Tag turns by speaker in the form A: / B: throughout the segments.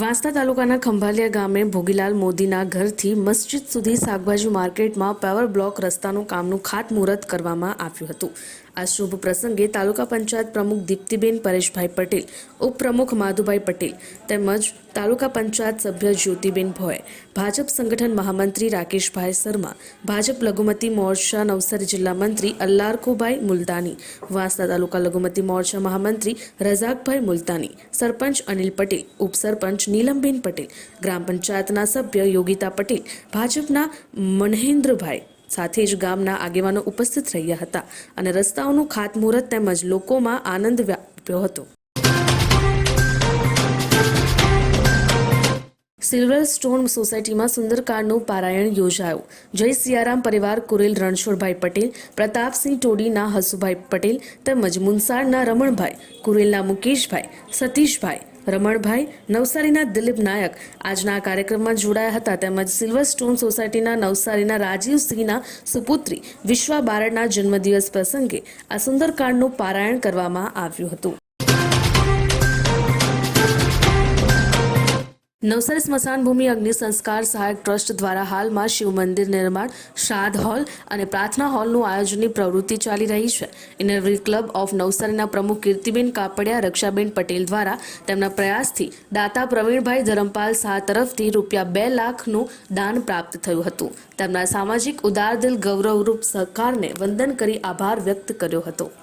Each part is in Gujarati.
A: વાંસદા તાલુકાના ખંભાલિયા ગામે ભોગીલાલ મોદીના ઘરથી મસ્જિદ સુધી શાકભાજી માર્કેટમાં પાવર બ્લોક રસ્તાનું કામનું ખાતમુહૂર્ત કરવામાં આવ્યું હતું. આ શુભ પ્રસંગે તાલુકા પંચાયત પ્રમુખ દીપ્તિબેન પરેશભાઈ પટેલ, ઉપપ્રમુખ માધુભાઈ પટેલ તેમજ તાલુકા પંચાયત સભ્ય જ્યોતિબેન ભોય, ભાજપ સંગઠન મહામંત્રી રાકેશભાઈ શર્મા, ભાજપ લઘુમતી મોરચા નવસારી જિલ્લા મંત્રી અલ્લારખુભાઈ મુલતાની, વાંસદા તાલુકા લઘુમતી મોરચા મહામંત્રી રઝાકભાઈ મુલતાની, સરપંચ અનિલ પટેલ, ઉપસરપંચ નીલમબેન પટેલ, ગ્રામ પંચાયતના સભ્ય યોગિતા પટેલ, ભાજપના મનહેન્દ્રભાઈ સાથે જ ગામના આગેવાનો ઉપસ્થિત રહ્યા હતા અને રસ્તાઓનું ખાતમુહૂર્ત તેમજ લોકોમાં આનંદ વ્યાપ્યો હતો. સિલ્વર સ્ટોન સોસાયટીમાં સુંદરકાંડનું પારાયણ યોજાયું. જય સિયારામ પરિવાર કુરેલ રણછોડભાઈ પટેલ, પ્રતાપસિંહ ટોડીના હસુભાઈ પટેલ તેમજ મુનસારના રમણભાઈ, કુરેલના મુકેશભાઈ, સતીશભાઈ, રમણભાઈ, નવસારીના દિલીપ નાયક આજના કાર્યક્રમમાં જોડાયા હતા. તેમજ સિલ્વર સ્ટોન સોસાયટીના નવસારીના રાજીવસિંહના સુપુત્રી વિશ્વા બારડના જન્મદિવસ પ્રસંગે આ સુંદરકાંડનું પારાયણ કરવામાં આવ્યું હતું. નવસારી સ્મશાન ભૂમિ અગ્નિ સંસ્કાર સહાયક ટ્રસ્ટ દ્વારા હાલમાં શિવ મંદિર નિર્માણ, શ્રાદ્ધ હોલ અને પ્રાર્થના હોલનું આયોજનની પ્રવૃત્તિ ચાલી રહી છે. ઇનરવિલ ક્લબ ઓફ નવસારીના પ્રમુખ કીર્તિબેન કાપડિયા, રક્ષાબેન પટેલ દ્વારા તેમના પ્રયાસથી દાતા પ્રવીણભાઈ ધરમપાલ શાહ તરફથી રૂપિયા બે લાખનું દાન પ્રાપ્ત થયું હતું. તેમના સામાજિક ઉદારદિલ ગૌરવરૂપ સહકારને વંદન કરી આભાર વ્યક્ત કર્યો હતો.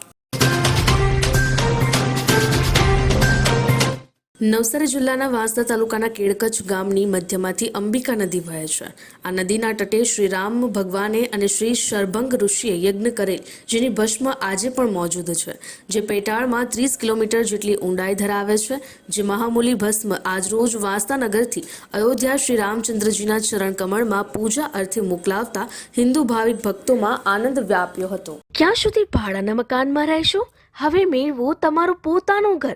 A: નવસારી જિલ્લાના વાંસદા તાલુકાના કેળકચ ગામની મધ્યમાંથી અંબિકા નદી વહે છે. આ નદીના તટે શ્રી રામ ભગવાને અને શ્રી શરભંગ ઋષિએ યજ્ઞ કરેલ, જેની ભસ્મ આજે પણ મોજૂદ છે. જે પેટાળમાં ત્રીસ કિલોમીટર જેટલી ઊંડાઈ ધરાવે છે, જે મહામૂલી ભસ્મ આજરોજ વાંસદા નગરથી અયોધ્યા શ્રી રામચંદ્રજીના ચરણ કમળમાં પૂજા અર્થે મોકલાવતા હિન્દુ ભાવિક ભક્તોમાં આનંદ વ્યાપ્યો હતો. ક્યાં સુધી ભાડાના મકાનમાં રહેશો? હવે મેળવો તમારું પોતાનું ઘર.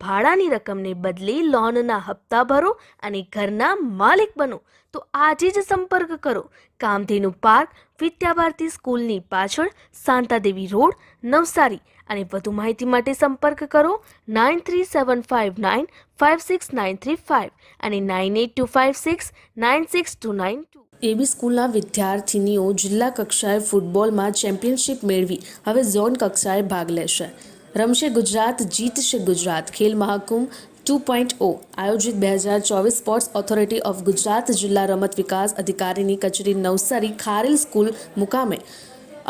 A: ભાડાની રકમને બદલે લોનના હપ્તા ભરો અને ઘરના માલિક બનો. તો આજે જ સંપર્ક કરો. કામધેનુ પાર્ક, વિદ્યાભારતી સ્કૂલની પાછળ, શાંતાદેવી રોડ, નવસારી. અને વધુ માહિતી માટે સંપર્ક કરો nine three seven five nine five six nine three five અને nine eight two five six nine six two nine two. AB સ્કૂલના વિદ્યાર્થીનીઓ જિલ્લા કક્ષાએ ફૂટબોલમાં ચેમ્પિયનશિપ મેળવી. હવે ઝોન કક્ષાએ ભાગ લેશે. રમશે ગુજરાત, જીતશે ગુજરાત. ખેલ મહાકુંભ ટુ પોઈન્ટ ઓ. આયોજિત બે હજાર ચોવીસ સ્પોર્ટ્સ ઓથોરિટી ઓફ ગુજરાત જિલ્લા રમત વિકાસ અધિકારીની કચેરી નવસારી ખારેલ સ્કૂલ મુકામે.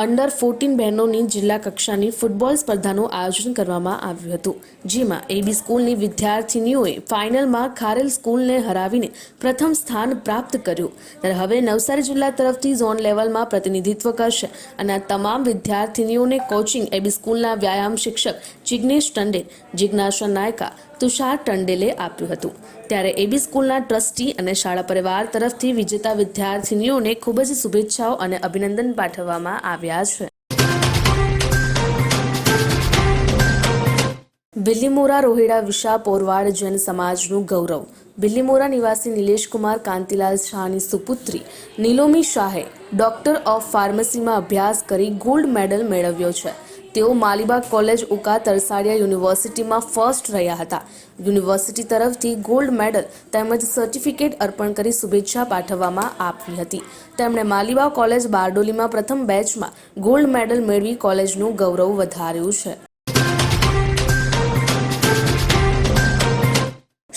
A: અંડર ફોર્ટીન બહેનોની જિલ્લા કક્ષાની ફૂટબોલ સ્પર્ધાનું આયોજન કરવામાં આવ્યું હતું. જેમાં એબી સ્કૂલની વિદ્યાર્થીનીઓએ ફાઇનલમાં ખારેલ સ્કૂલને હરાવીને પ્રથમ સ્થાન પ્રાપ્ત કર્યું. ત્યારે હવે નવસારી જિલ્લા તરફથી ઝોન લેવલમાં પ્રતિનિધિત્વ કરશે અને તમામ વિદ્યાર્થીનીઓને કોચિંગ એબી સ્કૂલના વ્યાયામ શિક્ષક જિજ્ઞેશ ટંડે, જિજ્ઞાસા નાયકા તુષાર ટંડેલે આપ્યું હતું. ત્યારે એબી સ્કૂલના ટ્રસ્ટી અને શાળા પરિવાર તરફથી વિજેતા વિદ્યાર્થીનીઓને ખૂબ જ શુભેચ્છાઓ અને અભિનંદન પાઠવવામાં આવ્યા છે. બિલ્લીમોરા રોહિડા વિશા પોરવાડ જૈન સમાજનું ગૌરવ. બિલ્લીમોરા નિવાસી નિલેશકુમાર કાંતિલાલ શાહની સુપુત્રી નીલોમી શાહે ડોક્ટર ઓફ ફાર્મસીમાં અભ્યાસ કરી ગોલ્ડ મેડલ મેળવ્યો છે. તેઓ માલીબાગ કોલેજ ઉકા તરસાડિયા યુનિવર્સિટીમાં ફર્સ્ટ રહ્યા હતા. યુનિવર્સિટી તરફથી ગોલ્ડ મેડલ તેમજ સર્ટિફિકેટ અર્પણ કરી શુભેચ્છા પાઠવવામાં આવી હતી. તેમણે માલીબાગ કોલેજ બારડોલીમાં પ્રથમ બેચમાં ગોલ્ડ મેડલ મેળવી કોલેજનું ગૌરવ વધાર્યું છે.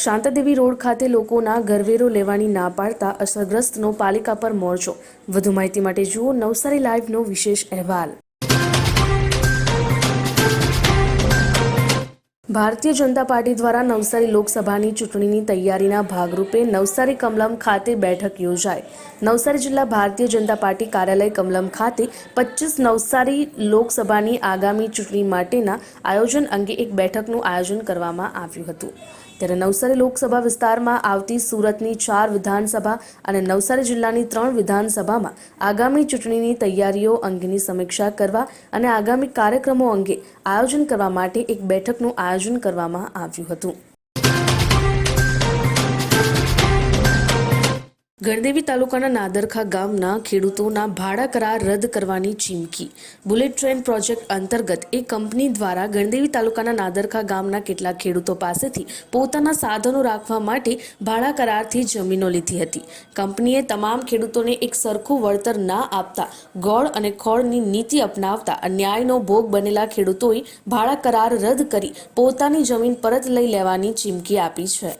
A: શાંતાદેવી રોડ ખાતે લોકોના ઘરવેરો લેવાની ના પાડતા અસરગ્રસ્તનો પાલિકા પર મોરચો. વધુ માહિતી માટે જુઓ નવસારી લાઈવનો વિશેષ અહેવાલ. ભારતીય જનતા પાર્ટી દ્વારા નવસારી લોકસભાની ચૂંટણીની તૈયારીના ભાગરૂપે નવસારી કમલમ ખાતે બેઠક યોજાઈ. નવસારી જિલ્લા ભારતીય જનતા પાર્ટી કાર્યાલય કમલમ ખાતે પચીસ નવસારી લોકસભાની આગામી ચૂંટણી માટેના આયોજન અંગે એક બેઠકનું આયોજન કરવામાં આવ્યું હતું. ત્યારે નવસારી લોકસભા વિસ્તારમાં આવતી સુરતની ચાર વિધાનસભા અને નવસારી જિલ્લાની ત્રણ વિધાનસભામાં આગામી ચૂંટણીની તૈયારીઓ અંગેની સમીક્ષા કરવા અને આગામી કાર્યક્રમો અંગે આયોજન કરવા માટે એક બેઠકનું આયોજન કરવામાં આવ્યું હતું. ગણદેવી તાલુકાના નાદરખા ગામના ખેડૂતોના ભાડા કરાર રદ કરવાની ચીમકી. બુલેટ ટ્રેન પ્રોજેક્ટ અંતર્ગત એક કંપની દ્વારા ગણદેવી તાલુકાના નાદરખા ગામના કેટલાક ખેડૂતો પાસેથી પોતાના સાધનો રાખવા માટે ભાડા કરારથી જમીનો લીધી હતી. કંપનીએ તમામ ખેડૂતોને એક સરખું વળતર ના આપતા ગોળ અને ખોળની નીતિ અપનાવતા અન્યાયનો ભોગ બનેલા ખેડૂતોએ ભાડા કરાર રદ કરી પોતાની જમીન પરત લઈ લેવાની ચીમકી આપી છે.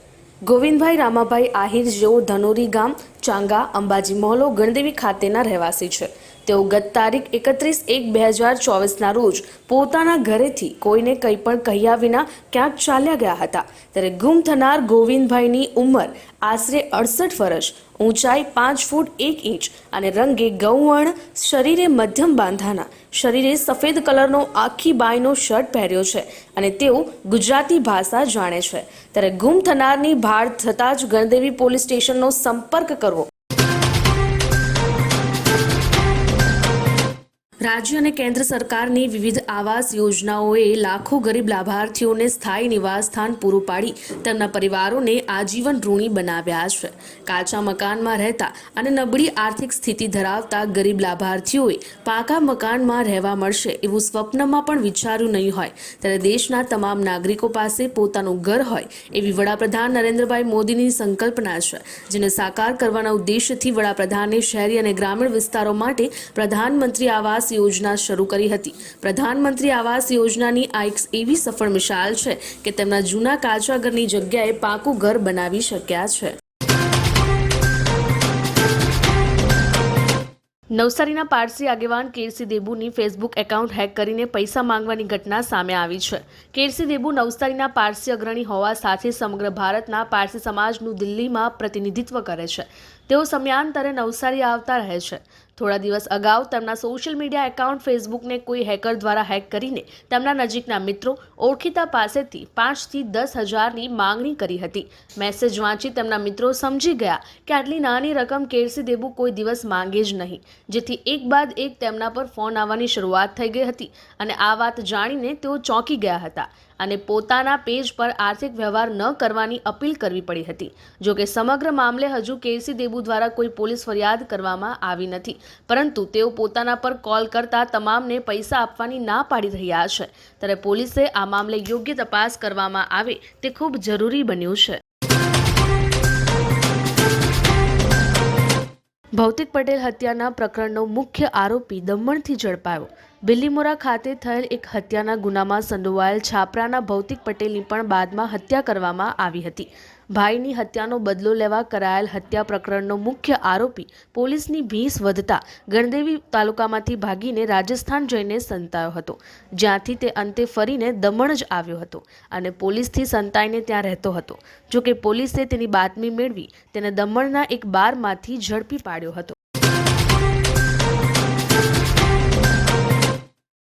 A: ગોવિંદભાઈ રામાભાઈ આહિર જેઓ ધનોરી ગામ ચાંગા અંબાજી મોહલો ગણદેવી ખાતેના રહેવાસી છે. તેઓ ગત તારીખ એકત્રીસ એક બે હજાર ચોવીસના રોજ પોતાના ઘરેથી કોઈને કંઈ પણ કહ્યા વિના ક્યાંક ચાલ્યા ગયા હતા. ત્યારે ગુમ થનાર ગોવિંદભાઈની ઉંમર આશરે અડસઠ વર્ષ, ઊંચાઈ પાંચ ફૂટ એક ઇંચ અને રંગે ગૌવર્ણ, શરીરે મધ્યમ બાંધાના, શરીરે સફેદ કલરનો આખી બાયનો શર્ટ પહેર્યો છે અને તેઓ ગુજરાતી ભાષા જાણે છે. ત્યારે ગુમ થનારની ભાળ થતાં જ ગણદેવી પોલીસ સ્ટેશનનો સંપર્ક કરવો રાજ્ય અને કેન્દ્ર સરકારની વિવિધ આવાસ યોજનાઓએ લાખો ગરીબ લાભાર્થીઓને સ્થાયી નિવાસસ્થાન પૂરું પાડી તેમના પરિવારોને આજીવન ઋણી બનાવ્યા છે. કાચા મકાનમાં રહેતા અને નબળી આર્થિક સ્થિતિ ધરાવતા ગરીબ લાભાર્થીઓએ પાકા મકાનમાં રહેવા મળશે એવું સ્વપ્નમાં પણ વિચાર્યું નહીં હોય. ત્યારે દેશના તમામ નાગરિકો પાસે પોતાનું ઘર હોય એવી વડાપ્રધાન નરેન્દ્રભાઈ મોદીની સંકલ્પના છે, જેને સાકાર કરવાના ઉદ્દેશ્યથી વડાપ્રધાને શહેરી અને ગ્રામીણ વિસ્તારો માટે પ્રધાનમંત્રી આવાસ યોજના શરૂ કરી હતી. પ્રધાનમંત્રી આવાસ યોજનાની આ એક એવી સફળ મિસાલ છે કે તેમના જૂના કાચા ઘરની જગ્યાએ પાકું ઘર બનાવી શક્યા છે. નવસારીના પારસી આગેવાન કેરસી દેબુની ફેસબુક એકાઉન્ટ હેક કરીને પૈસા માંગવાની ઘટના સામે આવી છે. કેરસી દેબુ નવસારીના પારસી અગ્રણી હોવા સાથે સમગ્ર ભારતના પારસી સમાજનું દિલ્હીમાં પ્રતિનિધિત્વ કરે છે. તેઓ સમયાંતરે નવસારી આવતા રહે છે. થોડા દિવસ અગાઉ તેમના સોશિયલ મીડિયા એકાઉન્ટ ફેસબુકને કોઈ હેકર દ્વારા હેક કરીને તેમના નજીકના મિત્રો ઓળખીતા પાસેથી પાંચથી દસ હજારની માંગણી કરી હતી. મેસેજ વાંચી તેમના મિત્રો સમજી ગયા કે આટલી નાની રકમ કેરસી દેબુ કોઈ દિવસ માંગે જ નહીં. જેથી એક બાદ એક તેમના પર ફોન આવવાની શરૂઆત થઈ ગઈ હતી અને આ વાત જાણીને તેઓ ચોંકી ગયા હતા. અને પોતાના પેજ પર આર્થિક વ્યવહાર ન કરવાની અપીલ કરવી પડી હતી. જોકે સમગ્ર મામલે હજુ કેસી દેબુ દ્વારા કોઈ પોલીસ ફરિયાદ કરવામાં આવી નથી. પરંતુ તેઓ પોતાના પર કોલ કરતા તમામને પૈસા આપવાની ના પાડી રહ્યા છે. ત્યારે પોલીસે આ મામલે યોગ્ય તપાસ કરવામાં આવે તે ખૂબ જરૂરી બન્યું છે. ભૌતિક પટેલ હત્યાના પ્રકરણનો મુખ્ય આરોપી દમણથી ઝડપાયો. બિલ્લીમોરા ખાતે થયેલ એક હત્યાના ગુનામાં સંડોવાયેલ છાપરાના ભૌતિક પટેલની પણ બાદમાં હત્યા કરવામાં આવી હતી. ભાઈની હત્યાનો બદલો લેવા કરાયેલ હત્યા પ્રકરણનો મુખ્ય આરોપી પોલીસની ભીંસ વધતા ગણદેવી તાલુકામાંથી ભાગીને રાજસ્થાન જઈને સંતાયો હતો. જ્યાંથી તે અંતે ફરીને દમણ જ આવ્યો હતો અને પોલીસથી સંતાઈને ત્યાં રહેતો હતો. જોકે પોલીસે તેની બાતમી મેળવી તેને દમણના એક બારમાંથી ઝડપી પાડ્યો હતો.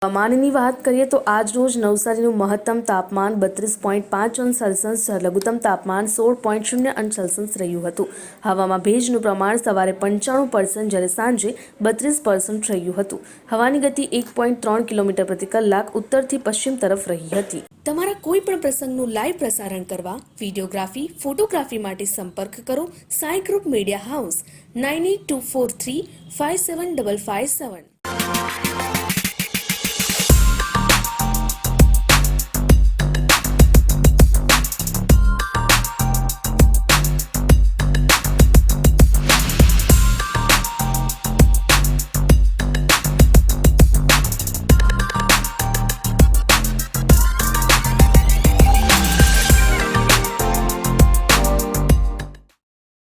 A: હવામાનની વાત કરીએ તો આજ રોજ નવસારીનું મહત્તમ તાપમાન બત્રીસ પોઈન્ટ પાંચ અંશ સેલ્સિયસ, લઘુત્તમ તાપમાન સોળ પોઈન્ટ શૂન્ય અંશ સેલ્સિયસ રહ્યું હતું. હવામાં ભેજનું પ્રમાણ સવારે પંચાણું પર્સન્ટ જ્યારે સાંજે બત્રીસ પર્સન્ટ રહ્યું હતું. હવાની ગતિ એક પોઈન્ટ ત્રણ કિલોમીટર પ્રતિ કલાક ઉત્તરથી પશ્ચિમ તરફ રહી હતી. તમારા કોઈ પણ પ્રસંગનું લાઈવ પ્રસારણ કરવા વિડીયોગ્રાફી, ફોટોગ્રાફી માટે સંપર્ક કરો Sai group media house, nine eight two four three five seven double five seven.